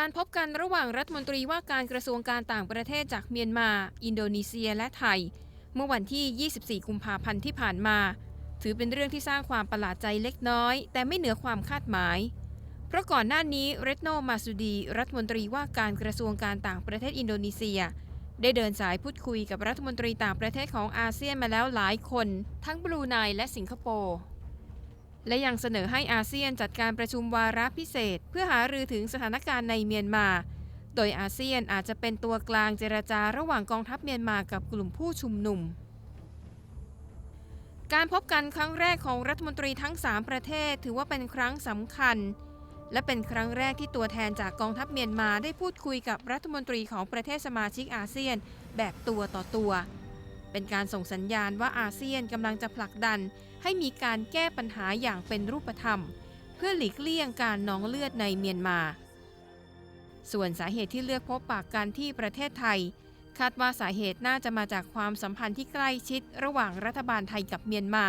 การพบกันระหว่างรัฐมนตรีว่าการกระทรวงการต่างประเทศจากเมียนมา อินโดนีเซียและไทย เมื่อวันที่ 24 กุมภาพันธ์ที่ผ่านมา ถือเป็นเรื่องที่สร้างความประหลาดใจเล็กน้อย แต่ไม่เหนือความคาดหมาย เพราะก่อนหน้านี้เรตโนมาซูดี รัฐมนตรีว่าการกระทรวงการต่างประเทศอินโดนีเซีย ได้เดินสายพูดคุยกับรัฐมนตรีต่างประเทศของอาเซียนมาแล้วหลายคน ทั้งบรูไนและสิงคโปร์ และยังเสนอให้อาเซียนจัดการประชุมวาระพิเศษ เพื่อหารือถึงสถานการณ์ในเมียนมา โดยอาเซียนอาจจะเป็นตัวกลางเจรจาระหว่างกองทัพเมียนมากับกลุ่มผู้ชุมนุม การพบกันครั้งแรกของรัฐมนตรีทั้ง 3 ประเทศถือว่าเป็นครั้งสำคัญ และเป็นครั้งแรกที่ตัวแทนจากกองทัพเมียนมาได้พูดคุยกับรัฐมนตรีของประเทศสมาชิกอาเซียนแบบตัวต่อตัว เป็นการส่งสัญญาณว่าอาเซียนกำลังจะผลักดัน ให้มีการแก้ปัญหาอย่างเป็นรูปธรรม เพื่อหลีกเลี่ยงการนองเลือดในเมียนมา ส่วนสาเหตุที่เลือกพบปากกันที่ประเทศไทย คาดว่าสาเหตุน่าจะมาจากความสัมพันธ์ที่ใกล้ชิดระหว่างรัฐบาลไทยกับเมียนมา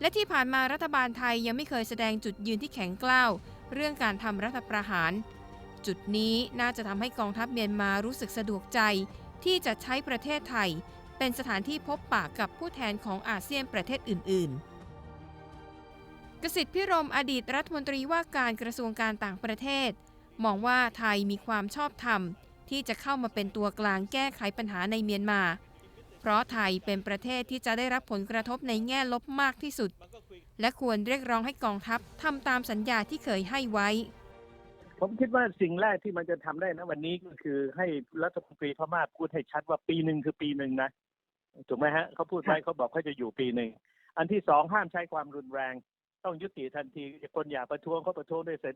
และที่ผ่านมารัฐบาลไทยยังไม่เคยแสดงจุดยืนที่แข็งกล้าว เรื่องการทำรัฐประหาร จุดนี้น่าจะทำให้กองทัพเมียนมารู้สึกสะดวกใจที่จะใช้ประเทศไทย เป็นสถานที่พบปะกับผู้แทนของอาเซียนประเทศอื่น ๆ กสิทธิพิรมอดีตรัฐมนตรีว่าการกระทรวงการต่างประเทศ มองว่าไทยมีความชอบธรรม ที่จะเข้ามาเป็นตัวกลางแก้ไขปัญหาในเมียนมา เพราะไทยเป็นประเทศที่จะได้รับผลกระทบในแง่ลบมากที่สุด และควรเรียกร้องให้กองทัพทำตามสัญญาที่เคยให้ไว้ผมคิดว่าสิ่งแรกที่มันจะทำได้นะวันนี้ก็คือให้รัฐมนตรีพม่าพูดให้ชัดว่าปีหนึ่งคือปีหนึ่งนะ ถูกไหมฮะเขาพูดไว้เขาบอกเขาจะอยู่ปีหนึ่งอันที่สองห้ามใช้ความรุนแรง ต้องยุติทันทีคนอยากประท้วงเขาประท้วงด้วยเส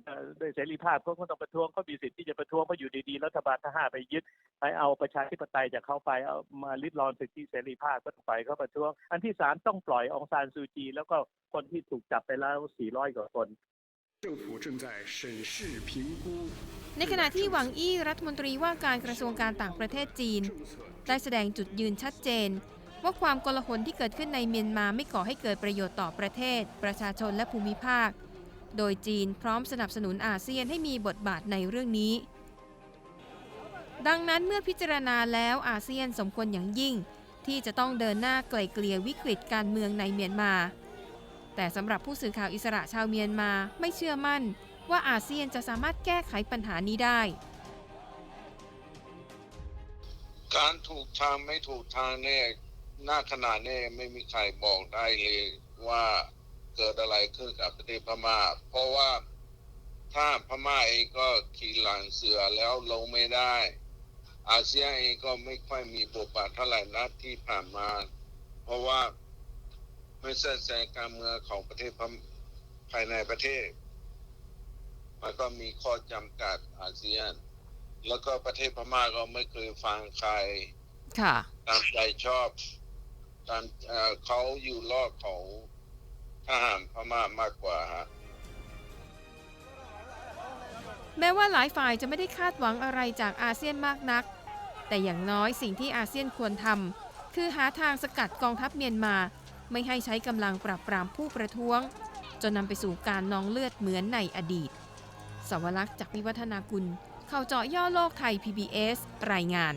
ด้วยเสรีภาพเขาก็ต้องประท้วงเขามีสิทธิ์ที่จะประท้วงเขาอยู่ดีๆรัฐบาลทหารไปยึดไปเอาประชาธิปไตยจากเขาไปเอามาลิดรอนสิทธิเสรีภาพก็ไปเขาประท้วง อันที่สามต้องปล่อยองซานซูจี แล้วก็คนที่ถูกจับไปแล้ว400กว่าคนในขณะที่หวังอี้รัฐมนตรีว่าการกระทรวงการต่างประเทศจีน ได้แสดงจุดยืนชัดเจน ว่าความกลาหลที่เกิดขึ้นในเมียนมาไม่ก่อให้เกิดประโยชน์ต่อประเทศ ประชาชนและภูมิภาค โดยจีนพร้อมสนับสนุนอาเซียนให้มีบทบาทในเรื่องนี้ ดังนั้นเมื่อพิจารณาแล้วอาเซียนสมควรอย่างยิ่ง ที่จะต้องเดินหน้าไกล่เกลี่ยวิกฤตการเมืองในเมียนมา แต่สำหรับผู้สื่อข่าวอิสระชาวเมียนมาไม่เชื่อมั่น ว่าอาเซียนจะสามารถแก้ไขปัญหานี้ได้ การถูกทางไม่ถูกทางเนี่ยหน้าขนาดเนี่ยไม่มีใครบอกได้เลยว่าเกิดอะไรขึ้นกับประเทศพม่า เพราะว่าถ้าพม่าเองก็ขี่หลังเสือแล้วลงไม่ได้ อาเซียนเองก็ไม่ค่อยมีบทบาทเท่าไหร่นัดที่ผ่านมา เพราะว่าไม่แทรกแซงการเมืองของประเทศภายในประเทศ มันก็มีข้อจำกัดอาเซียน แล้วก็ประเทศพม่าก็ไม่เคยฟังใคร ค่ะ ตามใจชอบ ตามเอ่อเขาอยู่รอดของทหารพม่ามากกว่าฮะแม้ว่าหลายฝ่ายจะไม่ได้คาดหวังอะไรจากอาเซียนมากนัก แต่อย่างน้อยสิ่งที่อาเซียนควรทำคือหาทางสกัดกองทัพเมียนมา ไม่ให้ใช้กำลังปราบปรามผู้ประท้วง จนนำไปสู่การนองเลือดเหมือนในอดีต สวรักษ์จากวิวัฒนากุล ข่าวเจาะย่อโลกไทย PBS รายงาน